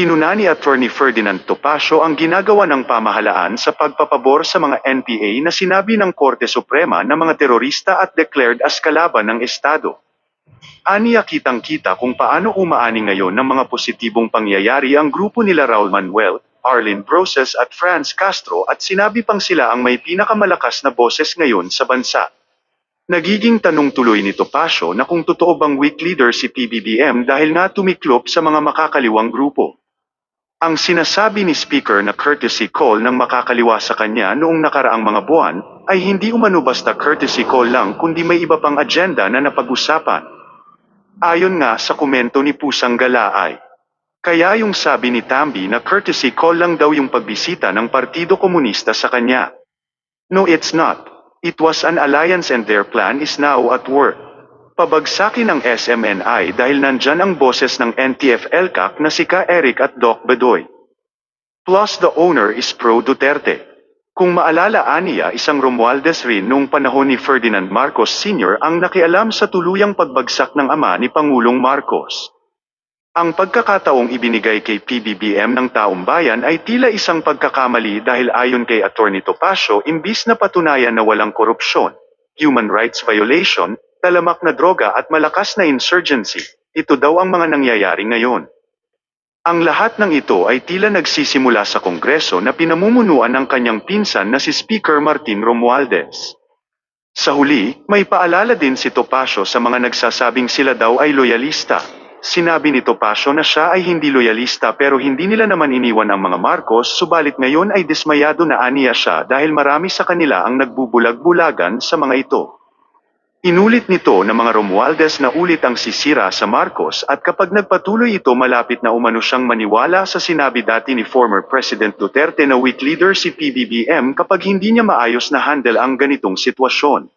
Pinuna ni Attorney Ferdinand Topacio ang ginagawa ng pamahalaan sa pagpapabor sa mga NPA na sinabi ng Korte Suprema na mga terorista at declared as kalaban ng Estado. Aniya kitang-kita kung paano umaani ngayon ng mga positibong pangyayari ang grupo nila Raul Manuel, Arlene Broses at Franz Castro at sinabi pang sila ang may pinakamalakas na boses ngayon sa bansa. Nagiging tanong tuloy ni Topacio na kung totoo bang weak leader si PBBM dahil nga tumiklop sa mga makakaliwang grupo. Ang sinasabi ni Speaker na courtesy call ng makakaliwa sa kanya noong nakaraang mga buwan ay hindi umano basta courtesy call lang kundi may iba pang agenda na napag-usapan. Ayon nga sa komento ni Pusang Galaay. Kaya yung sabi ni Tambi na courtesy call lang daw yung pagbisita ng Partido Komunista sa kanya. No it's not. It was an alliance and their plan is now at work. Pabagsakin ng SMNI dahil nandyan ang boses ng NTF-ELCAC na si Ka Eric at Doc Bedoy. Plus the owner is pro-Duterte. Kung maalala aniya isang Romualdez rin noong panahon ni Ferdinand Marcos Sr. ang nakialam sa tuluyang pagbagsak ng ama ni Pangulong Marcos. Ang pagkakataong ibinigay kay PBBM ng taong bayan ay tila isang pagkakamali dahil ayon kay Attorney Topacio imbis na patunayan na walang korupsyon, human rights violation, talamak na droga at malakas na insurgency, ito daw ang mga nangyayari ngayon. Ang lahat ng ito ay tila nagsisimula sa Kongreso na pinamumunuan ng kanyang pinsan na si Speaker Martin Romualdez. Sa huli, may paalala din si Topacio sa mga nagsasabing sila daw ay loyalista. Sinabi ni Topacio na siya ay hindi loyalista pero hindi nila naman iniwan ang mga Marcos subalit ngayon ay dismayado na aniya siya dahil marami sa kanila ang nagbubulag-bulagan sa mga ito. Inulit nito na mga Romualdez na ulit ang sisira sa Marcos at kapag nagpatuloy ito malapit na umano siyang maniwala sa sinabi dati ni former President Duterte na weak leader si PBBM kapag hindi niya maayos na handle ang ganitong sitwasyon.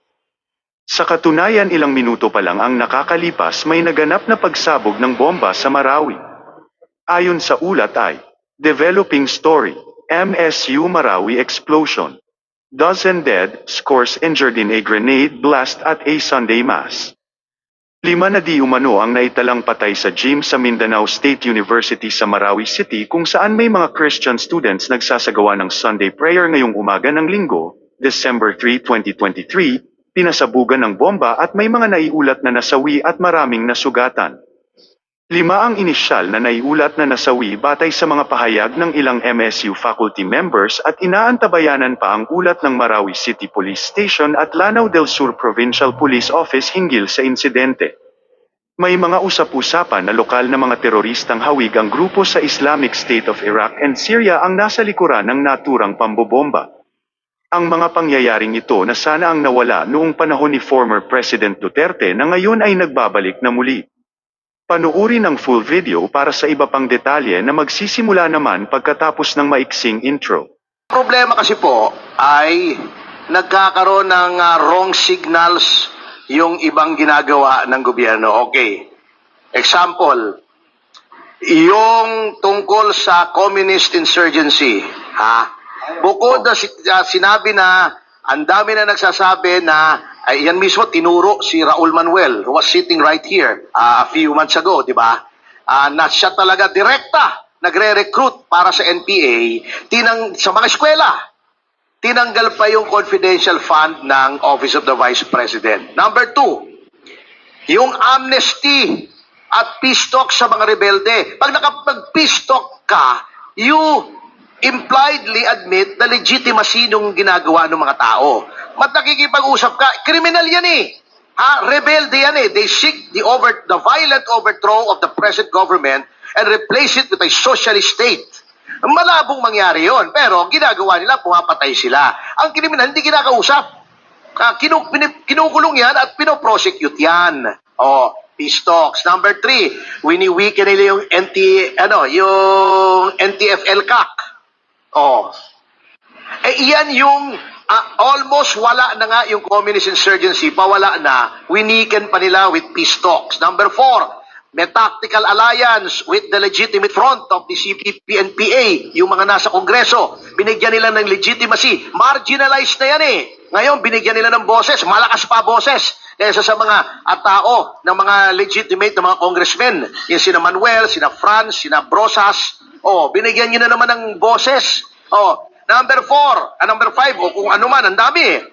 Sa katunayan ilang minuto pa lang ang nakakalipas may naganap na pagsabog ng bomba sa Marawi. Ayon sa ulat ay, Developing Story, MSU Marawi Explosion. Dozen dead, scores injured in a grenade blast at a Sunday Mass. Lima na di umano ang naitalang patay sa gym sa Mindanao State University sa Marawi City kung saan may mga Christian students nagsasagawa ng Sunday prayer ngayong umaga ng linggo, December 3, 2023, pinasabugan ng bomba at may mga naiulat na nasawi at maraming nasugatan. Lima ang inisyal na naiulat na nasawi batay sa mga pahayag ng ilang MSU faculty members at inaantabayanan pa ang ulat ng Marawi City Police Station at Lanao del Sur Provincial Police Office hinggil sa insidente. May mga usap-usapan na lokal na mga teroristang hawig ang grupo sa Islamic State of Iraq and Syria ang nasa likuran ng naturang pambobomba. Ang mga pangyayaring ito na sana ang nawala noong panahon ni former President Duterte na ngayon ay nagbabalik na muli. Panuuri ng full video para sa iba pang detalye na magsisimula naman pagkatapos ng maiksing intro. problema kasi po ay nagkakaroon ng ah, wrong signals yung ibang ginagawa ng gobyerno. Okay. Example, yung tungkol sa communist insurgency, ha? Bukod na ah, sinabi na ang dami na nagsasabi na ay yan mismo tinuro si Raul Manuel who was sitting right here ah, a few months ago, di ba? Ah, na siya talaga direkta nagre-recruit para sa NPA tinang sa mga eskwela. Tinanggal pa yung confidential fund ng Office of the Vice President. Number two, yung amnesty at peace talk sa mga rebelde. Pag nakapag-peace talk ka, you impliedly admit the legitimacy nung ginagawa ng mga tao. Mat nakikipag-usap ka, criminal yan eh. Ha, rebelde yan eh. They seek the over the violent overthrow of the present government and replace it with a socialist state. Malabong mangyari yon, pero ginagawa nila, pumapatay sila. Ang kriminal, hindi kinakausap. Ah, kinu, kinukulong yan at pinoprosecute yan. Oh, peace talks. Number three, wini-weaken nila yung NT, ano, yung NTF-LCAC. Oh. Eh, iyan yung ah, almost wala na nga yung communist insurgency, pawala na, winiken pa nila with peace talks. Number four, may tactical alliance with the legitimate front of the CPP and PA, yung mga nasa kongreso. Binigyan nila ng legitimacy. Marginalized na yan eh. Ngayon, binigyan nila ng boses. Malakas pa boses kaysa sa mga at tao ng mga legitimate na mga congressmen. Yung sina Manuel, sina Franz, sina Brosas, Oh, binigyan niyo na naman ng boses. Oh, number four, ah, number five, o kung ano man, ang dami eh.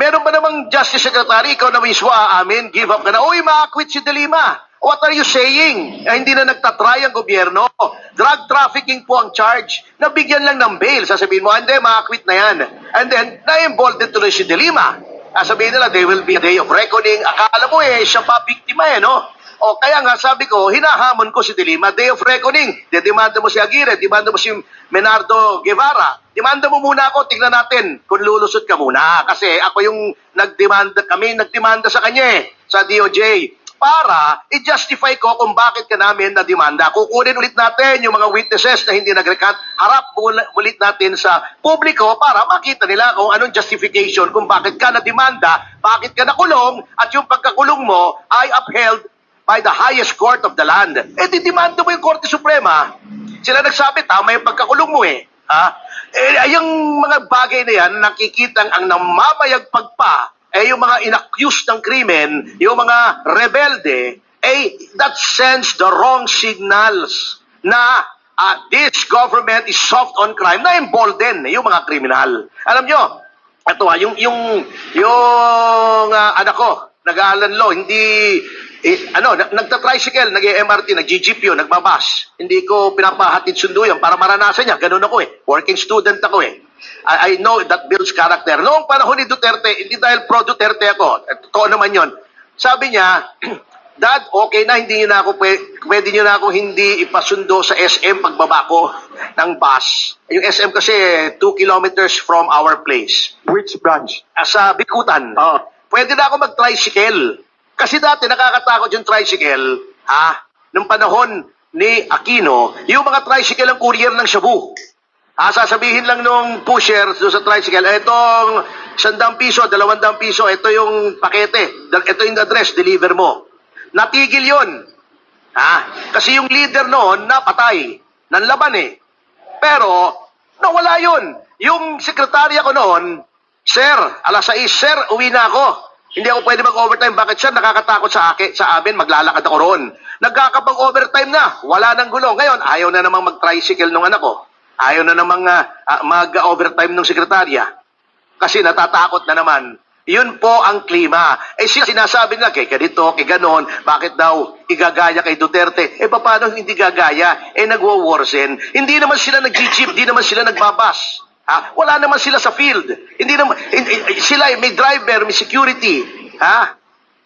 Meron ba namang Justice Secretary, ikaw na mismo aamin, give up ka na, uy, ma-acquit si De Lima. What are you saying? Eh, hindi na nagtatry ang gobyerno. Drug trafficking po ang charge. Nabigyan lang ng bail. Sasabihin mo, hindi, ma-acquit na yan. And then, na-involved din tuloy si De Lima. Sasabihin nila, there will be a day of reckoning. Akala mo eh, siya pa biktima eh, no? O kaya nga sabi ko, hinahamon ko si Dilima, day of reckoning. Dedemanda mo si Aguirre, demanda mo si Menardo Guevara. Demanda mo muna ako, tingnan natin kung lulusot ka muna. Kasi ako yung nagdemanda, kami nagdemanda sa kanya eh, sa DOJ. Para i-justify ko kung bakit ka namin na demanda. Kukunin ulit natin yung mga witnesses na hindi nag-recant. Harap ulit natin sa publiko para makita nila kung anong justification kung bakit ka na demanda, bakit ka nakulong, at yung pagkakulong mo ay upheld by the highest court of the land. Eh, didimanda mo yung Korte Suprema. Sila nagsabi, tama yung pagkakulong mo eh. Ha? Eh, yung mga bagay na yan, nakikitang ang namamayagpag pa, eh, yung mga inaccused ng krimen, yung mga rebelde, eh, that sends the wrong signals na ah, this government is soft on crime, na embolden yung mga kriminal. Alam nyo, ito ah, yung, yung, yung ah, anak ko, nag-aalan law, hindi, eh, ano, na- nagta-tricycle, nag-MRT, nag-GGPO, nagbabas. Hindi ko pinapahatid sundo yan para maranasan niya. Ganun ako eh. Working student ako eh. I, I know that builds character. Noong panahon ni Duterte, hindi dahil pro-Duterte ako. Eh, Totoo naman yon. Sabi niya, Dad, okay na, hindi niyo na ako, pwede, pwede niyo na ako hindi ipasundo sa SM pagbaba ko ng bus. Yung SM kasi 2 kilometers from our place. Which branch? Sa Bikutan. Oo. Pwede na ako mag-tricycle. Kasi dati nakakatakot yung tricycle, ha? Nung panahon ni Aquino, yung mga tricycle ang courier ng Shabu. Ah, sasabihin lang nung pusher doon sa tricycle, etong sandang piso, dalawandang piso, ito yung pakete, ito yung address, deliver mo. Natigil yun. Ha? Kasi yung leader noon, napatay. Nanlaban eh. Pero, nawala yun. Yung sekretarya ko noon, Sir, alas 6, Sir, uwi na ako. Hindi ako pwede mag-overtime. Bakit sir? Nakakatakot sa akin, sa amin, maglalakad ako roon. Nagkakapag-overtime na, wala nang gulong. Ngayon, ayaw na namang mag-tricycle nung anak ko. Ayaw na namang ah, mag-overtime ng sekretarya. Kasi natatakot na naman. Yun po ang klima. Eh siya sinasabi nila, kay ganito, kay ganon, bakit daw igagaya kay Duterte? Eh paano hindi gagaya? Eh nagwo-worsen. Hindi naman sila nag-jeep, hindi naman sila nagbabas. Ha? Wala naman sila sa field. Hindi naman, sila may driver, may security. Ha?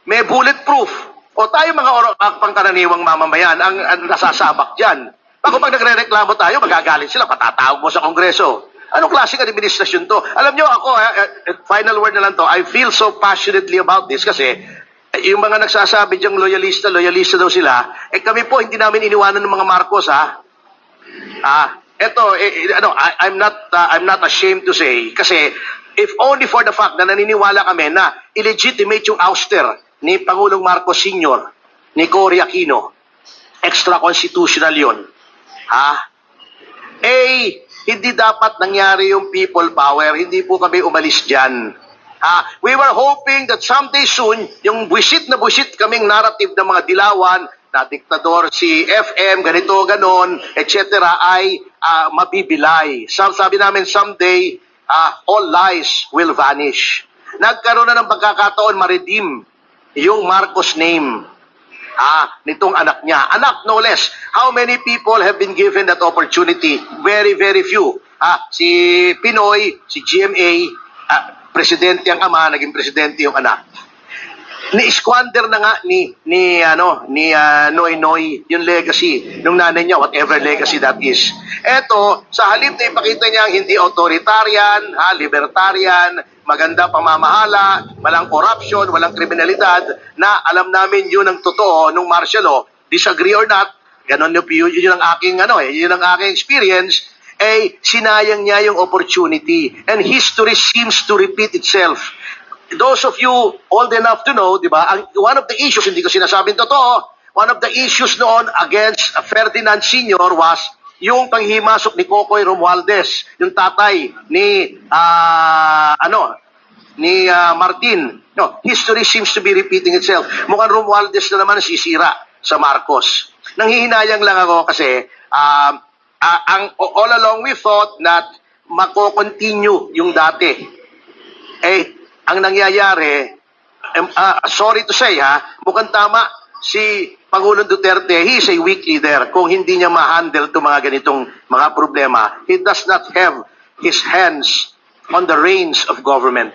May bulletproof. O tayo mga oro, ang pangkaraniwang mamamayan ang, ang nasasabak dyan. Bako pag nagre-reklamo tayo, magagalit sila, patatawag mo sa Kongreso. Anong klaseng administrasyon to? Alam nyo, ako, eh, eh, final word na lang to, I feel so passionately about this kasi eh, yung mga nagsasabi diyang loyalista, loyalista daw sila, eh kami po, hindi namin iniwanan ng mga Marcos, ha? Ah, eto, eh, eh, ano, I, I'm not uh, I'm not ashamed to say kasi if only for the fact na naniniwala kami na illegitimate yung ouster ni Pangulong Marcos Sr., ni Cory Aquino, extra-constitutional yun. Ha? Eh, hindi dapat nangyari yung people power. Hindi po kami umalis dyan. Ha? We were hoping that someday soon, yung buwisit na buwisit kaming narrative ng mga dilawan, na diktador si FM, ganito, ganon, etc. ay ah, mabibilay. Sabi namin, someday, ah, all lies will vanish. Nagkaroon na ng pagkakataon ma-redeem yung Marcos name ah, nitong anak niya. Anak, no less. How many people have been given that opportunity? Very, very few. Ah, si Pinoy, si GMA, ah, presidente ang ama, naging presidente yung anak. Ni-squander na nga ni ni ano ni ah, Noy Noy yung legacy ng nanay niya whatever legacy that is. Eto sa halip na ipakita niya hindi authoritarian, ha, libertarian, maganda pamamahala, walang corruption, walang kriminalidad na alam namin yun ang totoo nung martial law. Disagree or not, ganon yun, yun, yun ang aking ano eh, yun ang aking experience eh sinayang niya yung opportunity and history seems to repeat itself those of you old enough to know, di ba, ang, one of the issues, hindi ko sinasabing totoo, one of the issues noon against Ferdinand Sr. was yung panghimasok ni Cocoy Romualdez, yung tatay ni, ah, ano, ni ah, Martin. No, history seems to be repeating itself. Mukhang Romualdez na naman sisira sa Marcos. Nanghihinayang lang ako kasi um, ah, ang all along we thought that mako-continue yung dati. Eh, ang nangyayari, um, uh, sorry to say ha, mukhang tama si Pangulong Duterte, he is a weak leader. Kung hindi niya ma-handle itong mga ganitong mga problema, he does not have his hands on the reins of government.